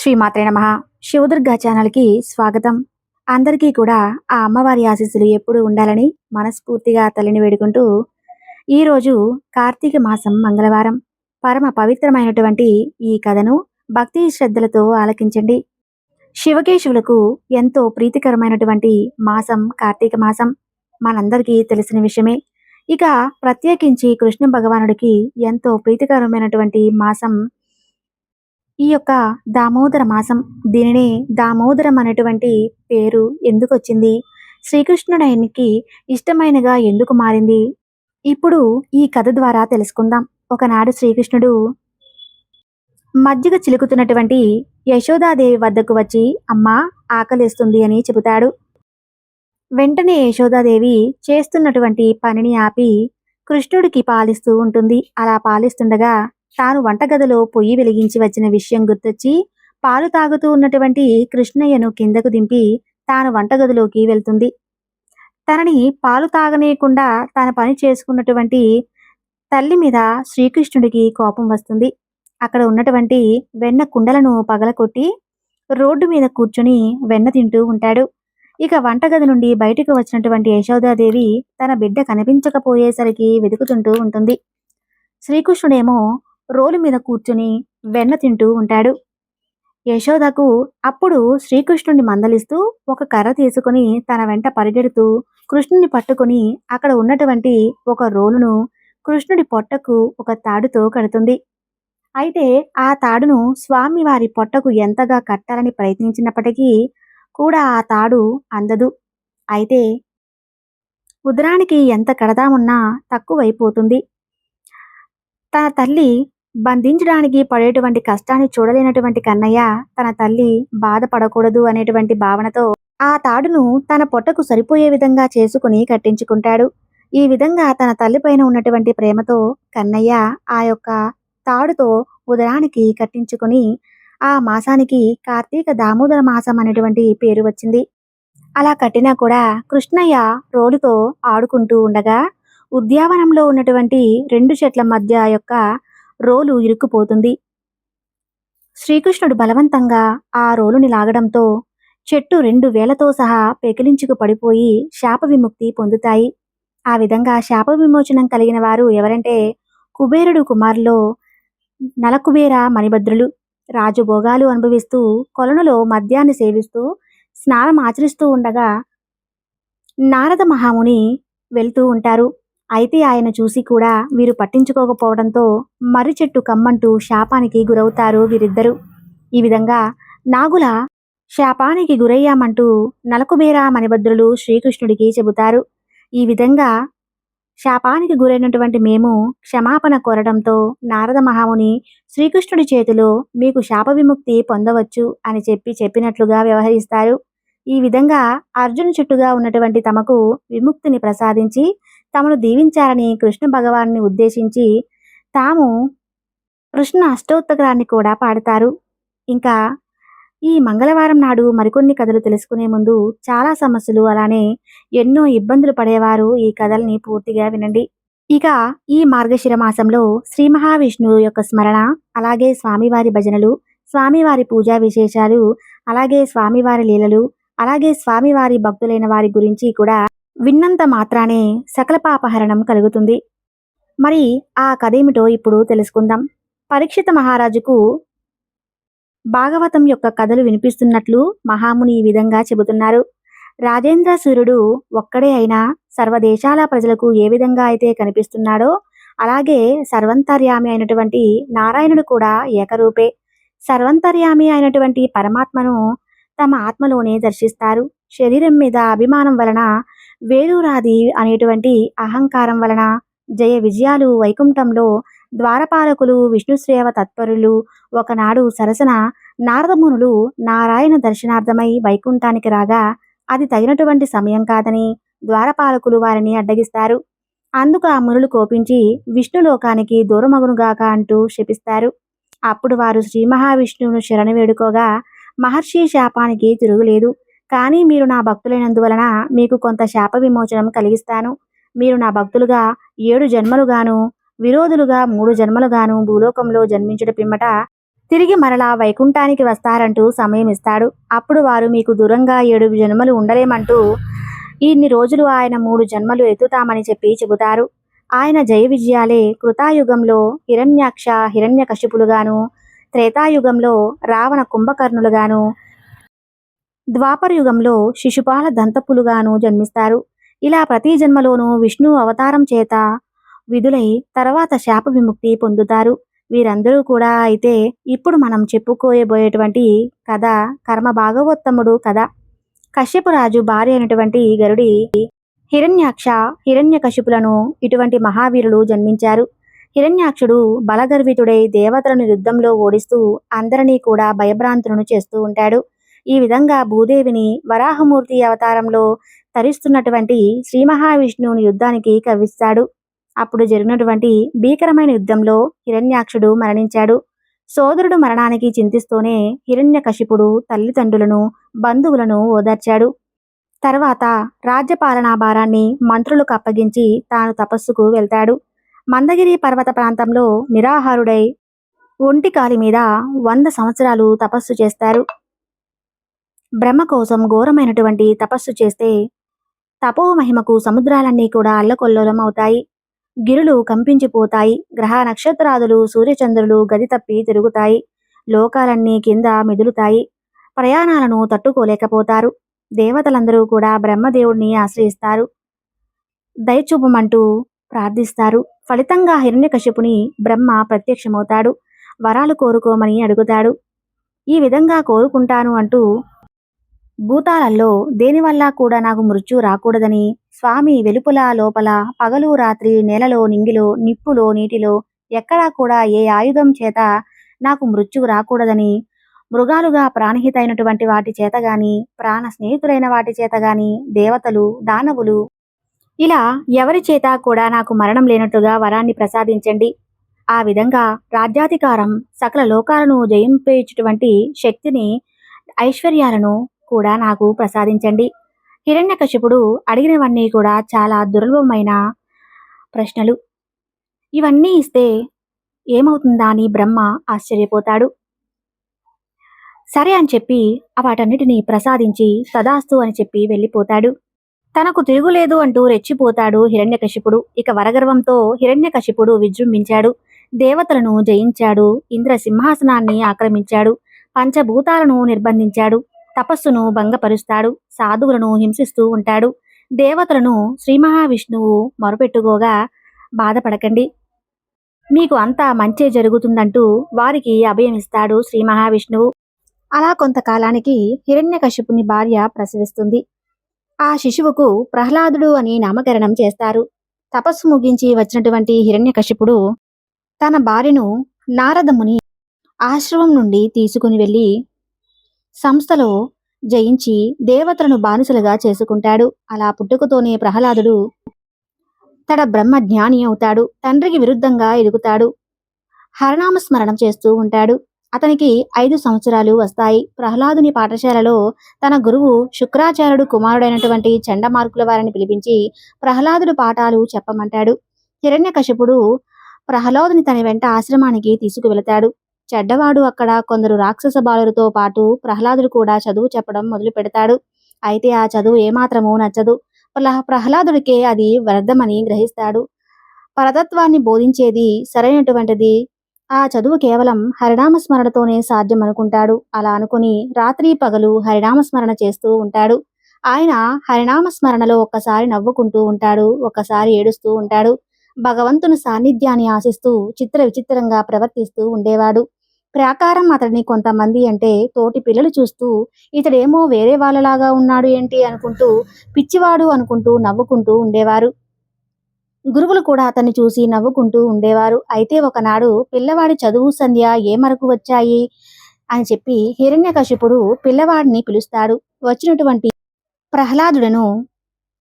శ్రీమాత్రే నమ. శివదుర్గా ఛానల్కి స్వాగతం. అందరికీ కూడా ఆ అమ్మవారి ఆశీస్సులు ఎప్పుడూ ఉండాలని మనస్ఫూర్తిగా తల్లిని వేడుకుంటూ ఈరోజు కార్తీక మాసం మంగళవారం. పరమ పవిత్రమైనటువంటి ఈ కథను భక్తి శ్రద్ధలతో ఆలకించండి. శివకేశవులకు ఎంతో ప్రీతికరమైనటువంటి మాసం కార్తీక మాసం. మనందరికీ తెలిసిన విషయమే. ఇక ప్రత్యేకించి కృష్ణ భగవానుడికి ఎంతో ప్రీతికరమైనటువంటి మాసం ఈ యొక్క దామోదర మాసం దీనినే దామోదరం అనేటువంటి పేరు ఎందుకు వచ్చింది శ్రీకృష్ణుడానికి ఇష్టమైనగా ఎందుకు మారింది? ఇప్పుడు ఈ కథ ద్వారా తెలుసుకుందాం. ఒకనాడు శ్రీకృష్ణుడు మజ్జిగ చిలుకుతున్నటువంటి యశోదాదేవి వద్దకు వచ్చి అమ్మ ఆకలిస్తుంది అని చెబుతాడు. వెంటనే యశోదాదేవి చేస్తున్నటువంటి పనిని ఆపి కృష్ణుడికి పాలిస్తూ ఉంటుంది. అలా పాలిస్తుండగా తాను వంటగదిలో పొయ్యి వెలిగించి వచ్చిన విషయం గుర్తొచ్చి పాలు తాగుతూ ఉన్నటువంటి కృష్ణయ్యను కిందకు దింపి తాను వంటగదిలోకి వెళ్తుంది. తనని పాలు తాగనీయకుండా తన పని చేసుకున్నటువంటి తల్లి మీద శ్రీకృష్ణుడికి కోపం వస్తుంది. అక్కడ ఉన్నటువంటి వెన్న కుండలను పగలకొట్టి రోడ్డు మీద కూర్చుని వెన్న తింటూ ఉంటాడు. ఇక వంటగది నుండి బయటకు వచ్చినటువంటి యశోదాదేవి తన బిడ్డ కనిపించకపోయేసరికి వెతుకుతుంటూ ఉంటుంది. శ్రీకృష్ణుడేమో రోలు మీద కూర్చుని వెన్న తింటూ ఉంటాడు. యశోదకు అప్పుడు శ్రీకృష్ణుడిని మందలిస్తూ ఒక కర్ర తీసుకుని తన వెంట పరిగెడుతూ కృష్ణుని పట్టుకుని అక్కడ ఉన్నటువంటి ఒక రోలును కృష్ణుడి పొట్టకు ఒక తాడుతో కడుతుంది. అయితే ఆ తాడును స్వామి వారి పొట్టకు ఎంతగా కట్టాలని ప్రయత్నించినప్పటికీ కూడా ఆ తాడు అందదు. అయితే ఉదరానికి ఎంత కడదామున్నా తక్కువైపోతుంది. తన తల్లి బంధించడానికి పడేటువంటి కష్టాన్ని చూడలేనటువంటి కన్నయ్య తన తల్లి బాధపడకూడదు అనేటువంటి భావనతో ఆ తాడును తన పొట్టకు సరిపోయే విధంగా చేసుకుని కట్టించుకుంటాడు. ఈ విధంగా తన తల్లిపైన ఉన్నటువంటి ప్రేమతో కన్నయ్య ఆ యొక్క తాడుతో ఉదరానికి కట్టించుకుని ఆ మాసానికి కార్తీక దామోదర మాసం అనేటువంటి పేరు వచ్చింది. అలా కట్టినా కూడా కృష్ణయ్య రోలుతో ఆడుకుంటూ ఉండగా ఉద్యావనంలో ఉన్నటువంటి రెండు చెట్ల మధ్య యొక్క రోలు ఇరుక్కుపోతుంది. శ్రీకృష్ణుడు బలవంతంగా ఆ రోలుని లాగడంతో చెట్టు రెండు వేలతో సహా పెకిలించుకు పడిపోయి శాప విముక్తి పొందుతాయి. ఆ విధంగా శాప విమోచనం కలిగిన వారు ఎవరంటే కుబేరుడు కుమారులో నలకుబేర మణిభద్రులు. రాజభోగాలు అనుభవిస్తూ కొలనులో మద్యాన్ని సేవిస్తూ స్నానం ఆచరిస్తూ ఉండగా నారద మహాముని వెళ్తూ ఉంటారు. అయితే ఆయన చూసి కూడా వీరు పట్టించుకోకపోవడంతో మర్రి చెట్టు కమ్మంటూ శాపానికి గురవుతారు వీరిద్దరూ. ఈ విధంగా నాగుల శాపానికి గురయ్యామంటూ నలకుబేరా మణిభద్రులు శ్రీకృష్ణుడికి చెబుతారు. ఈ విధంగా శాపానికి గురైనటువంటి మేము క్షమాపణ కోరడంతో నారద మహాముని శ్రీకృష్ణుడి చేతిలో మీకు శాప విముక్తి పొందవచ్చు అని చెప్పి చెప్పినట్లుగా వ్యవహరిస్తారు. ఈ విధంగా అర్జున చుట్టుగా ఉన్నటువంటి తమకు విముక్తిని ప్రసాదించి తమను దీవించాలని కృష్ణ భగవాన్ని ఉద్దేశించి తాము కృష్ణ అష్టోత్తరాన్ని కూడా పాడతారు. ఇంకా ఈ మంగళవారం నాడు మరికొన్ని కథలు తెలుసుకునే ముందు చాలా సమస్యలు అలానే ఎన్నో ఇబ్బందులు పడేవారు ఈ కథల్ని పూర్తిగా వినండి. ఇక ఈ మార్గశిర మాసంలో శ్రీ మహావిష్ణువు యొక్క స్మరణ అలాగే స్వామివారి భజనలు స్వామివారి పూజా విశేషాలు అలాగే స్వామివారి లీలలు అలాగే స్వామివారి భక్తులైన వారి గురించి కూడా విన్నంత మాత్రానే సకల పాపహరణం కలుగుతుంది. మరి ఆ కథేమిటో ఇప్పుడు తెలుసుకుందాం. పరీక్షిత మహారాజుకు భాగవతం యొక్క కథలు వినిపిస్తున్నట్లు మహాముని ఈ విధంగా చెబుతున్నారు. రాజేంద్ర సూర్యుడు ఒక్కడే అయినా సర్వదేశాల ప్రజలకు ఏ విధంగా అయితే కనిపిస్తున్నాడో అలాగే సర్వంతర్యామి అయినటువంటి నారాయణుడు కూడా ఏకరూపే. సర్వంతర్యామి అయినటువంటి పరమాత్మను తమ ఆత్మలోనే దర్శిస్తారు. శరీరం మీద అభిమానం వలన వేలూరాది అనేటువంటి అహంకారం వలన జయ విజయాలు వైకుంఠంలో ద్వారపాలకులు విష్ణుశ్రేవ తత్పరులు ఒకనాడు సరసన నారదమునులు నారాయణ దర్శనార్థమై వైకుంఠానికి రాగా అది తగినటువంటి సమయం కాదని ద్వారపాలకులు వారిని అడ్డగిస్తారు. అందుకు ఆ మునులు కోపించి విష్ణులోకానికి దూరమగునుగాక అంటూ శపిస్తారు. అప్పుడు వారు శ్రీ మహావిష్ణువును శరణు వేడుకోగా మహర్షి శాపానికి తిరుగులేదు. కానీ మీరు నా భక్తులైనందువలన మీకు కొంత శాప విమోచనం కలిగిస్తాను. మీరు నా భక్తులుగా ఏడు జన్మలుగాను విరోధులుగా మూడు జన్మలుగాను భూలోకంలో జన్మించుట పిమ్మట తిరిగి మరలా వైకుంఠానికి వస్తారంటూ సమయం ఇస్తాడు. అప్పుడు వారు మీకు దూరంగా ఏడు జన్మలు ఉండలేమంటూ ఇన్ని రోజులు ఆయన మూడు జన్మలు ఎత్తుతామని చెప్పి చెబుతారు. ఆయన జయ విజయాలే కృతాయుగంలో హిరణ్యాక్ష హిరణ్యకశిపులుగాను త్రేతాయుగంలో రావణ కుంభకర్ణులుగాను ద్వాపర యుగంలో శిశుపాల దంతపులుగాను జన్మిస్తారు. ఇలా ప్రతి జన్మలోనూ విష్ణు అవతారం చేత విధులై తర్వాత శాప విముక్తి పొందుతారు. వీరందరూ కూడా అయితే ఇప్పుడు మనం చెప్పుకోయబోయేటువంటి కథ కర్మ భాగవోత్తముడు కథ. కశ్యపురాజు భార్య అయినటువంటి గరుడి హిరణ్యాక్ష హిరణ్య కశిపులను ఇటువంటి మహావీరులు జన్మించారు. హిరణ్యాక్షుడు బలగర్వితుడై దేవతలను యుద్ధంలో ఓడిస్తూ అందరినీ కూడా భయభ్రాంతులను చేస్తూ ఉంటాడు. ఈ విధంగా భూదేవిని వరాహమూర్తి అవతారంలో తరిస్తున్నటువంటి శ్రీ మహావిష్ణువుని యుద్ధానికి కవ్విస్తాడు. అప్పుడు జరిగినటువంటి భీకరమైన యుద్ధంలో హిరణ్యాక్షుడు మరణించాడు. సోదరుడు మరణానికి చింతిస్తూనే హిరణ్యకశిపుడు తల్లిదండ్రులను బంధువులను ఓదార్చాడు. తర్వాత రాజ్యపాలనా భారాన్ని మంత్రులకు అప్పగించి తాను తపస్సుకు వెళ్తాడు. మందగిరి పర్వత ప్రాంతంలో నిరాహారుడై ఒంటి కాలి మీద వంద సంవత్సరాలు తపస్సు చేస్తారు. బ్రహ్మ కోసం ఘోరమైనటువంటి తపస్సు చేస్తే తపో మహిమకు సముద్రాలన్నీ కూడా అల్లకొల్లోలం అవుతాయి. గిరులు కంపించిపోతాయి. గ్రహ నక్షత్రాదులు సూర్యచంద్రులు గది తప్పి తిరుగుతాయి. లోకాలన్నీ కింద మెదులుతాయి. ప్రయాణాలను తట్టుకోలేకపోతారు. దేవతలందరూ కూడా బ్రహ్మదేవుడిని ఆశ్రయిస్తారు. దయచూపమంటూ ప్రార్థిస్తారు. ఫలితంగా హిరణ్యకశిపుని బ్రహ్మ ప్రత్యక్షమవుతాడు. వరాలు కోరుకోమని అడుగుతాడు. ఈ విధంగా కోరుకుంటాను అంటూ భూతాలలో దేనివల్ల కూడా నాకు మృత్యు రాకూడదని? స్వామి వెలుపల లోపల పగలు రాత్రి నేలలో నింగిలో నిప్పులో నీటిలో ఎక్కడా కూడా ఏ ఆయుధం చేత నాకు మృత్యువు రాకూడదని? మృగాలుగా ప్రాణహితైనటువంటి వాటి చేత గాని ప్రాణ స్నేహితులైన వాటి చేత గాని దేవతలు దానవులు ఇలా ఎవరి చేత కూడా నాకు మరణం లేనట్టుగా వరాన్ని ప్రసాదించండి. ఆ విధంగా రాజ్యాధికారం సకల లోకాలను జయింపేటువంటి శక్తిని ఐశ్వర్యాలను కూడా నాకు ప్రసాదించండి. హిరణ్యకశిపుడు అడిగినవన్నీ కూడా చాలా దుర్లభమైన ప్రశ్నలు. ఇవన్నీ ఇస్తే ఏమవుతుందా అని బ్రహ్మ ఆశ్చర్యపోతాడు. సరే అని చెప్పి వాటన్నిటినీ ప్రసాదించి సదాస్తు అని చెప్పి వెళ్ళిపోతాడు. తనకు తిరుగులేదు అంటూ రెచ్చిపోతాడు హిరణ్యకశిపుడు ఇక వరగర్వంతో హిరణ్యకశిపుడు విజృంభించాడు. దేవతలను జయించాడు. ఇంద్ర సింహాసనాన్ని ఆక్రమించాడు. పంచభూతాలను నిర్బంధించాడు. తపస్సును భంగపరుస్తాడు సాధువులను హింసిస్తూ ఉంటాడు. దేవతలను శ్రీ మహావిష్ణువు మొరపెట్టుకోగా బాధపడకండి. మీకు అంతా మంచే జరుగుతుందంటూ వారికి అభయమిస్తాడు శ్రీ మహావిష్ణువు. అలా కొంతకాలానికి హిరణ్యకశిపుని భార్య ప్రసవిస్తుంది. ఆ శిశువుకు ప్రహ్లాదుడు అని నామకరణం చేస్తారు. తపస్సు ముగించి వచ్చినటువంటి హిరణ్యకశిపుడు తన భార్యను నారదముని ఆశ్రమం నుండి తీసుకుని వెళ్ళి సంస్థలో జయించి దేవతలను బానిసలుగా చేసుకుంటాడు. అలా పుట్టుకతోనే ప్రహ్లాదుడు తడ బ్రహ్మ జ్ఞాని అవుతాడు. తండ్రికి విరుద్ధంగా ఎదుగుతాడు. హరనామస్మరణం చేస్తూ ఉంటాడు. అతనికి ఐదు సంవత్సరాలు వస్తాయి. ప్రహ్లాదుని పాఠశాలలో తన గురువు శుక్రాచార్యుడు కుమారుడైనటువంటి చండమార్కుల వారిని పిలిపించి ప్రహ్లాదుడు పాఠాలు చెప్పమంటాడు. హిరణ్యకశపుడు ప్రహ్లాదుని తన వెంట ఆశ్రమానికి తీసుకువెళతాడు. చెడ్డవాడు అక్కడ కొందరు రాక్షస బాలులతో పాటు ప్రహ్లాదుడు కూడా చదువు చెప్పడం మొదలు పెడతాడు. అయితే ఆ చదువు ఏమాత్రమూ నచ్చదు. ప్రహ్లాదుడికే అది వ్యర్థమని గ్రహిస్తాడు. పరతత్వాన్ని బోధించేది సరైనటువంటిది. ఆ చదువు కేవలం హరినామ స్మరణతోనే సాధ్యం అనుకుంటాడు అలా అనుకుని రాత్రి పగలు హరినామ స్మరణ చేస్తూ ఉంటాడు. ఆయన హరినామ స్మరణలో ఒక్కసారి నవ్వుకుంటూ ఉంటాడు. ఒక్కసారి ఏడుస్తూ ఉంటాడు. భగవంతుని సాన్నిధ్యాన్ని ఆశిస్తూ చిత్ర విచిత్రంగా ప్రవర్తిస్తూ ఉండేవాడు. ప్రాకారం అతడిని కొంతమంది అంటే తోటి పిల్లలు చూస్తూ ఇతడేమో వేరే వాళ్ళలాగా ఉన్నాడు ఏంటి? అనుకుంటూ పిచ్చివాడు అనుకుంటూ నవ్వుకుంటూ ఉండేవారు. గురువులు కూడా అతన్ని చూసి నవ్వుకుంటూ ఉండేవారు. అయితే ఒకనాడు పిల్లవాడి చదువు సంధ్య ఏ మరకు వచ్చాయి? అని చెప్పి హిరణ్యకశిపుడు పిల్లవాడిని పిలుస్తాడు. వచ్చినటువంటి ప్రహ్లాదుడను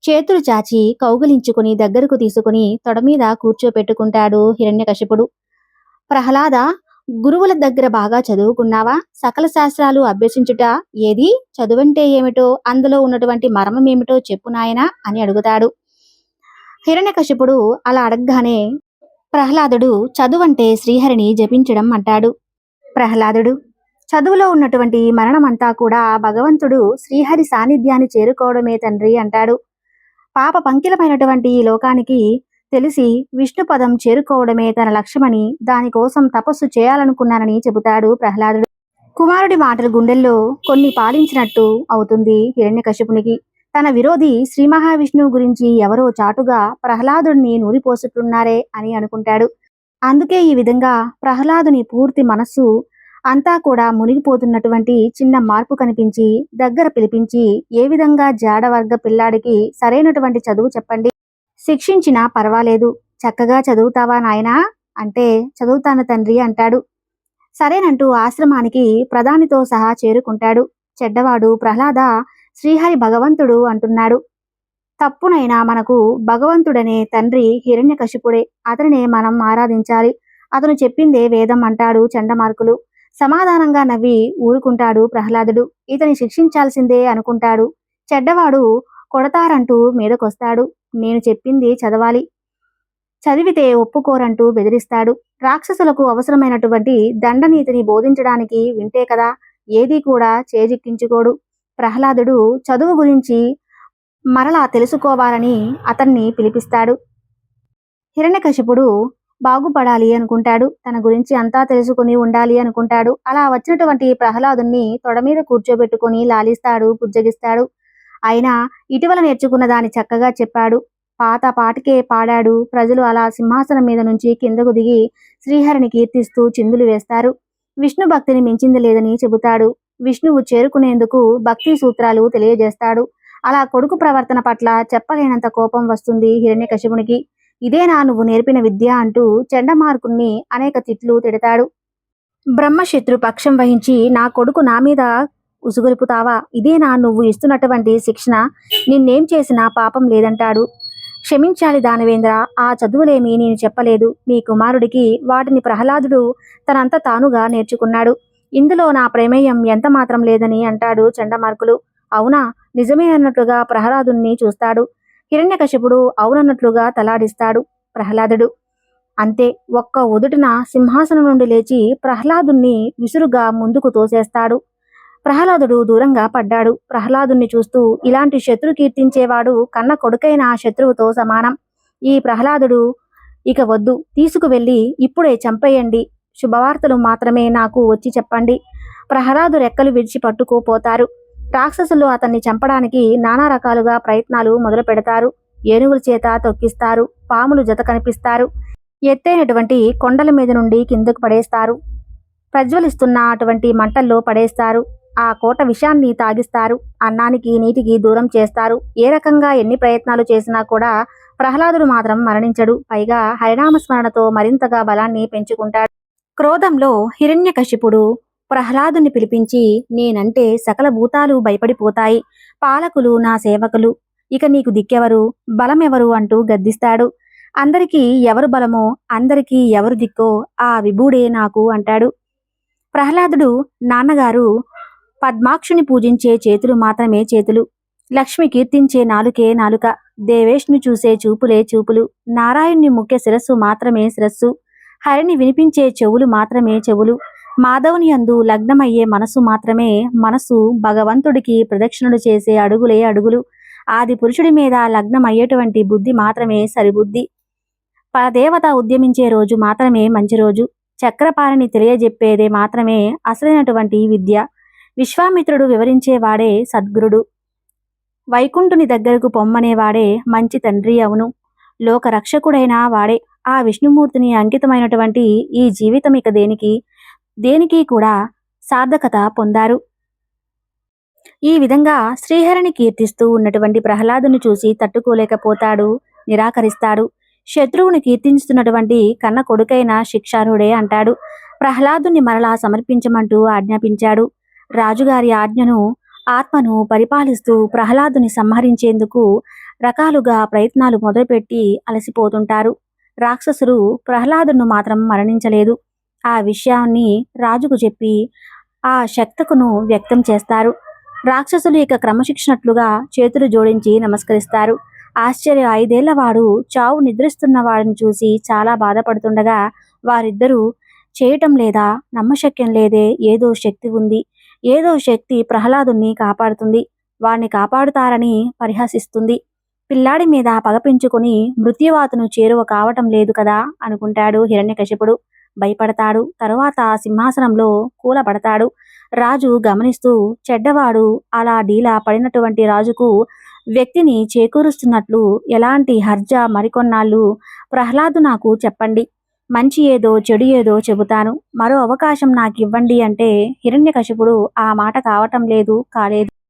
చేతులు చాచి కౌగిలించుకుని దగ్గరకు తీసుకుని తొడ మీద కూర్చోపెట్టుకుంటాడు హిరణ్యకశిపుడు. ప్రహ్లాద గురువుల దగ్గర బాగా చదువుకున్నావా? సకల శాస్త్రాలు అభ్యసించుట ఏది? చదువంటే ఏమిటో? అందులో ఉన్నటువంటి మర్మం ఏమిటో చెప్పు నాయనా అని అడుగుతాడు. హిరణ్యకశిపుడు అలా అడగగానే ప్రహ్లాదుడు చదువంటే శ్రీహరిని జపించడం అంటాడు. ప్రహ్లాదుడు చదువులో ఉన్నటువంటి మరణమంతా కూడా భగవంతుడు శ్రీహరి సాన్నిధ్యాన్ని చేరుకోవడమే తండ్రి అంటాడు. పాప పంకిలమైనటువంటి ఈ లోకానికి తెలిసి విష్ణు పదం చేరుకోవడమే తన లక్ష్యమని దానికోసం తపస్సు చేయాలనుకున్నానని చెబుతాడు ప్రహ్లాదుడు. కుమారుడి మాటలు గుండెల్లో కొన్ని పాలించినట్టు అవుతుంది హిరణ్యకశిపునికి. తన విరోధి శ్రీ మహావిష్ణువు గురించి ఎవరో చాటుగా ప్రహ్లాదుడిని నూరిపోసుకున్నారే అని అనుకుంటాడు. అందుకే ఈ విధంగా ప్రహ్లాదుని పూర్తి మనస్సు అంతా కూడా మునిగిపోతున్నటువంటి చిన్న మార్పు కనిపించి దగ్గర పిలిపించి ఏ విధంగా జాడవర్గ పిల్లాడికి సరైనటువంటి చదువు చెప్పండి? శిక్షించినా పర్వాలేదు. చక్కగా చదువుతావా నాయనా? అంటే చదువుతాను తండ్రి అంటాడు. సరేనంటూ ఆశ్రమానికి ప్రధానితో సహా చేరుకుంటాడు. చెడ్డవాడు ప్రహ్లాద శ్రీహరి భగవంతుడు అంటున్నాడు. తప్పునైనా మనకు భగవంతుడనే తండ్రి హిరణ్యకశిపుడే. అతనినే మనం ఆరాధించాలి. అతను చెప్పిందే వేదం అంటాడు చండమార్కులు. సమాధానంగా నవ్వి ఊరుకుంటాడు ప్రహ్లాదుడు. ఇతని శిక్షించాల్సిందే అనుకుంటాడు. చెడ్డవాడు కొడతారంటూ మీదకొస్తాడు. నేను చెప్పింది చదవాలి. చదివితే ఒప్పుకోరంటూ బెదిరిస్తాడు. రాక్షసులకు అవసరమైనటువంటి దండనీతిని బోధించడానికి వింటే కదా ఏదీ కూడా చేజిక్కించుకోడు. ప్రహ్లాదుడు చదువు గురించి మరలా తెలుసుకోవాలని అతన్ని పిలిపిస్తాడు. హిరణ్యకశిపుడు బాగుపడాలి అనుకుంటాడు. తన గురించి అంతా తెలుసుకుని ఉండాలి అనుకుంటాడు. అలా వచ్చినటువంటి ప్రహ్లాదుని తొడ మీద కూర్చోబెట్టుకుని లాలిస్తాడు పుజ్జగిస్తాడు అయినా ఇటీవల నేర్చుకున్న దాన్ని చక్కగా చెప్పాడు. పాత పాటకే పాడాడు. ప్రజలు అలా సింహాసనం మీద నుంచి కిందకు దిగి శ్రీహరిని కీర్తిస్తూ చిందులు వేస్తారు. విష్ణు భక్తిని మించింది లేదని చెబుతాడు. విష్ణువు చేరుకునేందుకు భక్తి సూత్రాలు తెలియజేస్తాడు. అలా కొడుకు ప్రవర్తన పట్ల చెప్పలేనంత కోపం వస్తుంది హిరణ్యకశిపునికి. ఇదేనా నువ్వు నేర్పిన విద్య? అంటూ చెండమార్కుణ్ణి అనేక తిట్లు తిడతాడు. బ్రహ్మశత్రు పక్షం వహించి నా కొడుకు నా మీద ఉసుగొలుపుతావా? ఇదేనా నువ్వు ఇస్తున్నటువంటి శిక్షణ? నిన్నేం చేసినా పాపం లేదంటాడు. క్షమించాలి దానవేంద్ర ఆ చదువులేమీ నేను చెప్పలేదు. మీ కుమారుడికి వాటిని ప్రహ్లాదుడు తనంత తానుగా నేర్చుకున్నాడు. ఇందులో నా ప్రమేయం ఎంత మాత్రం లేదని అంటాడు చండమార్కులు. అవునా? నిజమే అన్నట్లుగా ప్రహ్లాదుణ్ణి చూస్తాడు. హిరణ్యకశిపుడు అవునన్నట్లుగా తలాడిస్తాడు ప్రహ్లాదుడు. అంతే ఒక్క ఒదుటిన సింహాసనం నుండి లేచి ప్రహ్లాదుణ్ణి విసురుగా ముందుకు తోసేస్తాడు. ప్రహ్లాదుడు దూరంగా పడ్డాడు. ప్రహ్లాదుణ్ణి చూస్తూ ఇలాంటి శత్రు కీర్తించేవాడు కన్న కొడుకైన ఆ శత్రువుతో సమానం. ఈ ప్రహ్లాదుడు ఇక వద్దు తీసుకువెళ్ళి ఇప్పుడే చంపేయండి. శుభవార్తలు మాత్రమే నాకు వచ్చి చెప్పండి ప్రహ్లాదు రెక్కలు విడిచి పట్టుకోపోతారు. రాక్షసులు అతన్ని చంపడానికి నానా రకాలుగా ప్రయత్నాలు మొదలు పెడతారు. ఏనుగుల చేత తొక్కిస్తారు. పాములు జత కనిపిస్తారు. ఎత్తైనటువంటి కొండల మీద నుండి కిందకు పడేస్తారు. ప్రజ్వలిస్తున్న అటువంటి మంటల్లో పడేస్తారు. ఆ కోట విషాన్ని తాగిస్తారు. అన్నానికి నీటికి దూరం చేస్తారు. ఏ రకంగా ఎన్ని ప్రయత్నాలు చేసినా కూడా ప్రహ్లాదుడు మాత్రం మరణించడు. పైగా హరినామస్మరణతో మరింతగా బలాన్ని పెంచుకుంటాడు. క్రోధంలో హిరణ్యకశిపుడు ప్రహ్లాదుని పిలిపించి నేనంటే సకల భూతాలు భయపడిపోతాయి. పాలకులు నా సేవకులు. ఇక నీకు దిక్కెవరు? బలమెవరు? అంటూ గద్దిస్తాడు. అందరికీ ఎవరు బలమో అందరికీ ఎవరు దిక్కో ఆ విభుడే నాకు అంటాడు. ప్రహ్లాదుడు నాన్నగారు పద్మాక్షుని పూజించే చేతులు మాత్రమే చేతులు. లక్ష్మి కీర్తించే నాలుకే నాలుక. దేవేష్ను చూసే చూపులే చూపులు. నారాయణ్ణి ముఖ్య శిరస్సు మాత్రమే శిరస్సు. హరిని వినిపించే చెవులు మాత్రమే చెవులు. మాధవుని యందు లగ్నమయ్యే మనసు మాత్రమే మనసు భగవంతుడికి ప్రదక్షిణలు చేసే అడుగులే అడుగులు. ఆది పురుషుడి మీద లగ్నమయ్యేటువంటి బుద్ధి మాత్రమే సరిబుద్ధి. పరదేవత ఉద్యమించే రోజు మాత్రమే మంచి రోజు. చక్రపాణిని తెలియజెప్పేదే మాత్రమే అసలైనటువంటి విద్య. విశ్వామిత్రుడు వివరించేవాడే సద్గురుడు. వైకుంఠుని దగ్గరకు పొమ్మనేవాడే మంచి తండ్రి అవును. లోక రక్షకుడైన వాడే. ఆ విష్ణుమూర్తిని అంకితమైనటువంటి ఈ జీవితం ఇక దేనికి? దేనికి కూడా సార్థకత పొందారు. ఈ విధంగా శ్రీహరిని కీర్తిస్తూ ఉన్నటువంటి ప్రహ్లాదుని చూసి తట్టుకోలేకపోతాడు నిరాకరిస్తాడు. శత్రువుని కీర్తిస్తున్నటువంటి కన్న కొడుకైన శిక్షార్హుడే అంటాడు. ప్రహ్లాదుని మరలా సమర్పించమంటూ ఆజ్ఞాపించాడు. రాజుగారి ఆజ్ఞను ఆత్మను పరిపాలిస్తూ ప్రహ్లాదుని సంహరించేందుకు రకాలుగా ప్రయత్నాలు మొదలుపెట్టి అలసిపోతుంటారు. రాక్షసులు ప్రహ్లాదును మాత్రం మరణించలేదు. ఆ విషయాన్ని రాజుకు చెప్పి ఆ శక్తకును వ్యక్తం చేస్తారు. రాక్షసులు ఇక క్రమశిక్షణట్లుగా చేతులు జోడించి నమస్కరిస్తారు. ఆశ్చర్య ఐదేళ్ళ వాడు చావు నిద్రిస్తున్న వాడిని చూసి చాలా బాధపడుతుండగా వారిద్దరూ చేయటం లేదా? నమ్మశక్యం లేదే ఏదో శక్తి ఉంది. ఏదో శక్తి ప్రహ్లాదుని కాపాడుతుంది. వాణ్ణి కాపాడుతారని పరిహసిస్తుంది. పిల్లాడి మీద పగపించుకుని మృత్యువాతను చేరువ కావటం లేదు కదా అనుకుంటాడు హిరణ్యకశిపుడు. భయపడతాడు. తరువాత సింహాసనంలో కూలబడతాడు. రాజు గమనిస్తూ చెడ్డవాడు అలా డీలా పడినటువంటి రాజుకు వ్యక్తిని చేకూరుస్తున్నట్లు ఎలాంటి హర్జ మరికొన్నాళ్ళు ప్రహ్లాదు నాకు చెప్పండి. మంచి ఏదో చెడు ఏదో చెబుతాను. మరో అవకాశం నాకు ఇవ్వండి అంటే హిరణ్యకశిపుడు ఆ మాట కావటం లేదు కాలేదు.